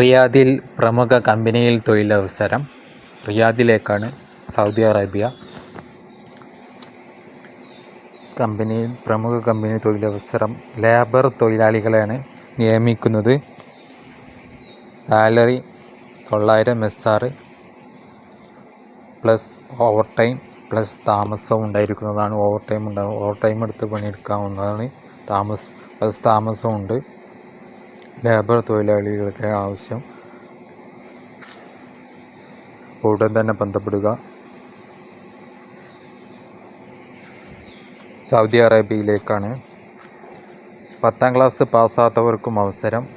റിയാദിൽ പ്രമുഖ കമ്പനിയിൽ തൊഴിലവസരം റിയാദിലേക്കാണ് സൗദി അറേബ്യ കമ്പനി പ്രമുഖ കമ്പനി തൊഴിലവസരം. ലേബർ തൊഴിലാളികളെയാണ് നിയമിക്കുന്നത്. സാലറി തൊള്ളായിരം S R plus overtime plus താമസവും ഉണ്ടായിരിക്കുന്നതാണ്. ഓവർ ടൈം ഉണ്ടാകും ഓവർ ടൈം എടുത്ത് പണിയെടുക്കാവുന്നതാണ് താമസം. പ്ലസ് താമസവും ഉണ്ട് ലേബർ തൊഴിലാളികൾക്ക് ആവശ്യം. ഉടൻ തന്നെ ബന്ധപ്പെടുക. സൗദി അറേബ്യയിലേക്കാണ്. പത്താം ക്ലാസ് പാസ്സാത്തവർക്കും അവസരം.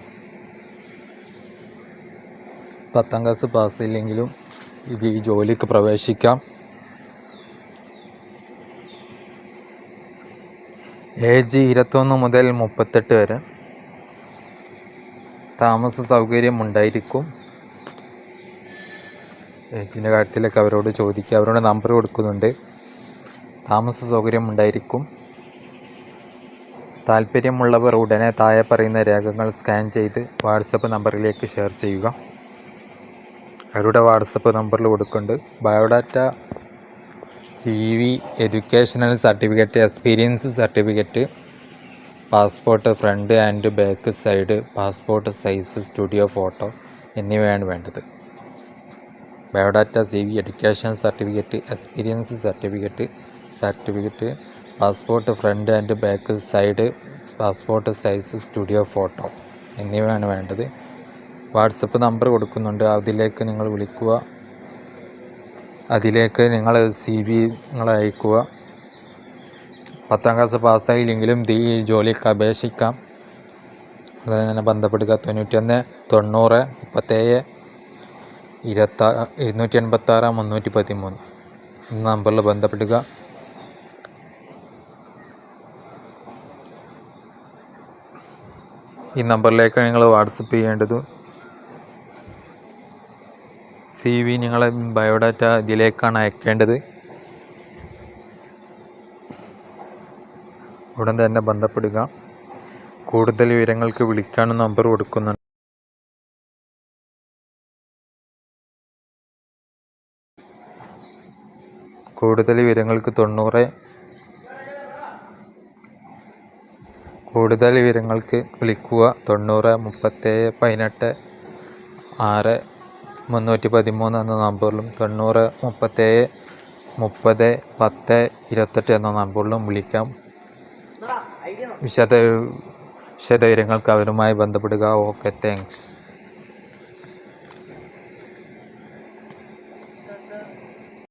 പത്താം ക്ലാസ് പാസ്സില്ലെങ്കിലും ഇത് ഈ ജോലിക്ക് പ്രവേശിക്കാം. ഏജ് ഇരുപത്തൊന്ന് മുതൽ മുപ്പത്തെട്ട് വരെ. താമസ സൗകര്യം ഉണ്ടായിരിക്കും ഏജിന്റെ കാര്യത്തിലൊക്കെ അവരോട് ചോദിക്കുക. അവരോട് നമ്പർ കൊടുക്കുന്നുണ്ട്. താമസ സൗകര്യം ഉണ്ടായിരിക്കും താല്പര്യമുള്ളവർ ഉടനെ താഴെ പറയുന്ന രേഖകൾ സ്കാൻ ചെയ്ത് വാട്സപ്പ് നമ്പറിലേക്ക് ഷെയർ ചെയ്യുക. അവരുടെ വാട്സപ്പ് നമ്പറിൽ കൊടുക്കുന്നുണ്ട്. Biodata C V educational certificate experience certificate passport front and back side passport size studio photo എന്നിവയാണ് വേണ്ടത്. Biodata C V education certificate experience certificate certificate passport front and back side passport size studio photo എന്നിവയാണ് വേണ്ടത്. WhatsApp number കൊടുക്കുന്നുണ്ട്. അതിലേക്ക് നിങ്ങൾ വിളിക്കുക. അതിലേക്ക് നിങ്ങൾ സി വി നിങ്ങൾ അയക്കുക. പത്താം ക്ലാസ് പാസ്സായില്ലെങ്കിലും ഈ ജോലിക്ക് അപേക്ഷിക്കാം. അതിനെ ബന്ധപ്പെടുക. തൊണ്ണൂറ്റൊന്ന് തൊണ്ണൂറ് മുപ്പത്തേഴ് ഇരുപത്താ ഇരുന്നൂറ്റി എൺപത്താറ് മുന്നൂറ്റി പതിമൂന്ന് എന്ന നമ്പറിൽ ബന്ധപ്പെടുക. ഈ നമ്പറിലേക്ക് നിങ്ങൾ വാട്സപ്പ് ചെയ്യേണ്ടത് സി വി നിങ്ങളെ ബയോഡാറ്റ ഇതിലേക്കാണ് അയക്കേണ്ടത്. ഉടൻ തന്നെ ബന്ധപ്പെടുക. കൂടുതൽ വിവരങ്ങൾക്ക് വിളിക്കാനും നമ്പർ കൊടുക്കുന്നുണ്ട്. കൂടുതൽ വിവരങ്ങൾക്ക് തൊണ്ണൂറ്. കൂടുതൽ വിവരങ്ങൾക്ക് വിളിക്കുക തൊണ്ണൂറ് മുപ്പത്തേഴ് പതിനെട്ട് ആറ് മുന്നൂറ്റി പതിമൂന്ന് എന്ന നമ്പറിലും തൊണ്ണൂറ് മുപ്പത്തേഴ് മുപ്പത് പത്ത് ഇരുപത്തെട്ട് എന്ന നമ്പറിലും വിളിക്കാം. വിശദ വിശദവിവരങ്ങൾക്ക് അവരുമായി ബന്ധപ്പെടുക. Okay thanks.